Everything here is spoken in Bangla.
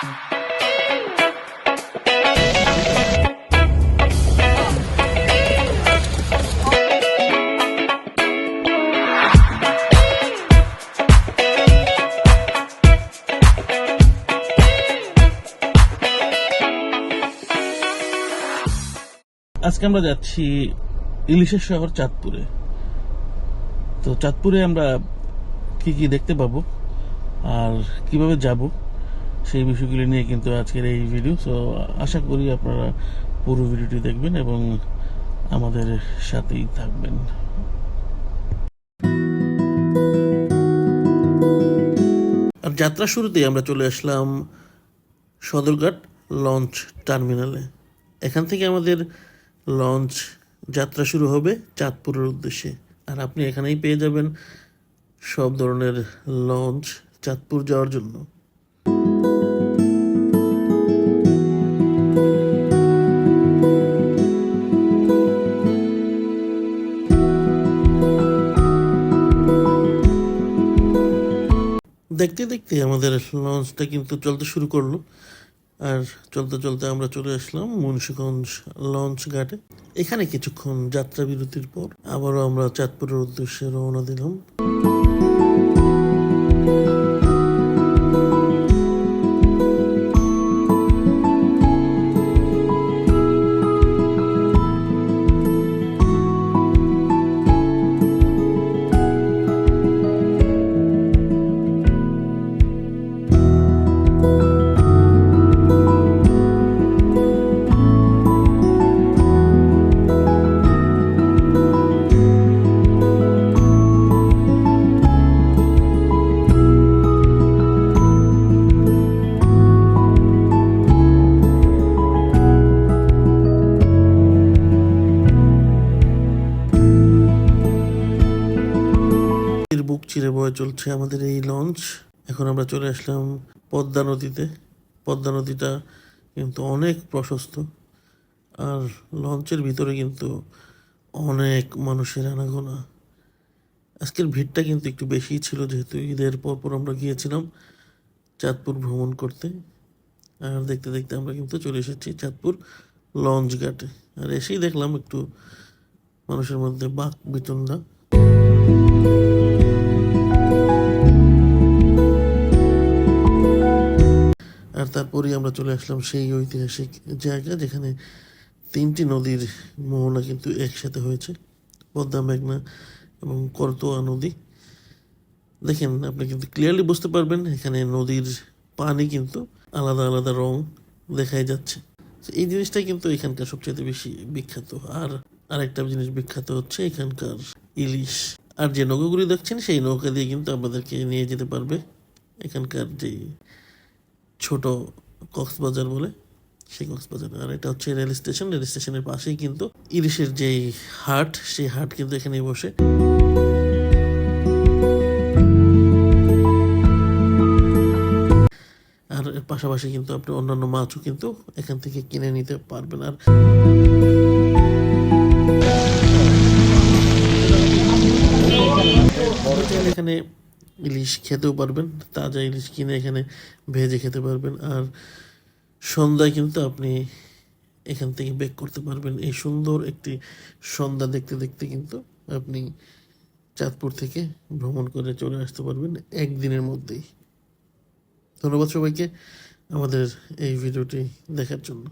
আজকে আমরা যাচ্ছি ইলিশের শহর চাঁদপুরে। তো চাঁদপুরে আমরা কি কি দেখতে পাবো আর কীভাবে যাব? সেই বিষয়গুলি নিয়ে কিন্তু আজকের এই ভিডিও সো আশা করি আপনারা পুরো ভিডিওটি দেখবেন এবং আমাদের সাথেই থাকবেন। আর যাত্রা শুরুতেই আমরা চলে আসলাম সদরঘাট লঞ্চ টার্মিনালে। এখান থেকে আমাদের লঞ্চ যাত্রা শুরু হবে চাঁদপুরের উদ্দেশ্যে। আর আপনি এখানেই পেয়ে যাবেন সব ধরনের লঞ্চ চাঁদপুর যাওয়ার জন্য। দেখতে দেখতে আমাদের লঞ্চটা কিন্তু চলতে শুরু করল। আর চলতে চলতে আমরা চলে আসলাম মুন্সীগঞ্জ লঞ্চ ঘাটে। এখানে কিছুক্ষণ যাত্রা বিরতির পর আবারও আমরা চাঁদপুরের উদ্দেশ্যে রওনা দিলাম। চিরে বয়ে চলছে আমাদের এই লঞ্চ এখন আমরা চলে আসলাম পদ্মা নদীতে। পদ্মা নদীটা কিন্তু অনেক প্রশস্ত। আর লঞ্চের ভিতরে কিন্তু অনেক মানুষের আনাগোনা। আজকের ভিড়টা কিন্তু একটু বেশিই ছিল, যেহেতু ঈদের পর পর আমরা গিয়েছিলাম চাঁদপুর ভ্রমণ করতে। আর দেখতে দেখতে আমরা কিন্তু চলে এসেছি চাঁদপুর লঞ্চ ঘাটে। আর এসেই দেখলাম একটু মানুষের মধ্যে বাক বিতণ্ডা। আর তারপরেই আমরা চলে আসলাম সেই ঐতিহাসিক জায়গা যেখানে তিনটি নদীর মোহনা কিন্তু একসাথে হয়েছে, পদ্মা মেঘনা এবং করতোয়া নদী। দেখেন, আপনি কিন্তু ক্লিয়ারলি বুঝতে পারবেন, এখানে নদীর পানি কিন্তু আলাদা আলাদা রং দেখাই যাচ্ছে। এই জিনিসটাই কিন্তু এখানকার সবচেয়ে বেশি বিখ্যাত। আর আরেকটা জিনিস বিখ্যাত হচ্ছে এখানকার ইলিশ। আর যে নৌকাগুলি দেখছেন, সেই নৌকা দিয়ে কিন্তু আপনাদেরকে নিয়ে যেতে পারবে এখানকার যে ছোট কক্সবাজার বলে, সেই কক্সবাজার। আর এটা হচ্ছে রেল স্টেশন, রেল স্টেশনের পাশেই কিন্তু ইলিশের যে হাট, সেই হাট কিন্তু এখানে বসে। আর পাশাপাশি কিন্তু আপনি অন্যান্য মাছও কিন্তু এখান থেকে কিনে নিতে পারবেন। আর এখানে ইলিশ খেতেও পারবেন, তাজা ইলিশ কিনে এখানে ভেজে খেতে পারবেন, আর সন্ধ্যায় কিন্তু আপনি এখান থেকে বেক করতে পারবেন। এই সুন্দর একটি সন্ধ্যা দেখতে দেখতে কিন্তু আপনি চাঁদপুর থেকে ভ্রমণ করে চলে আসতে পারবেন একদিনের মধ্যেই। ধন্যবাদ সবাইকে আমাদের এই ভিডিওটি দেখার জন্য।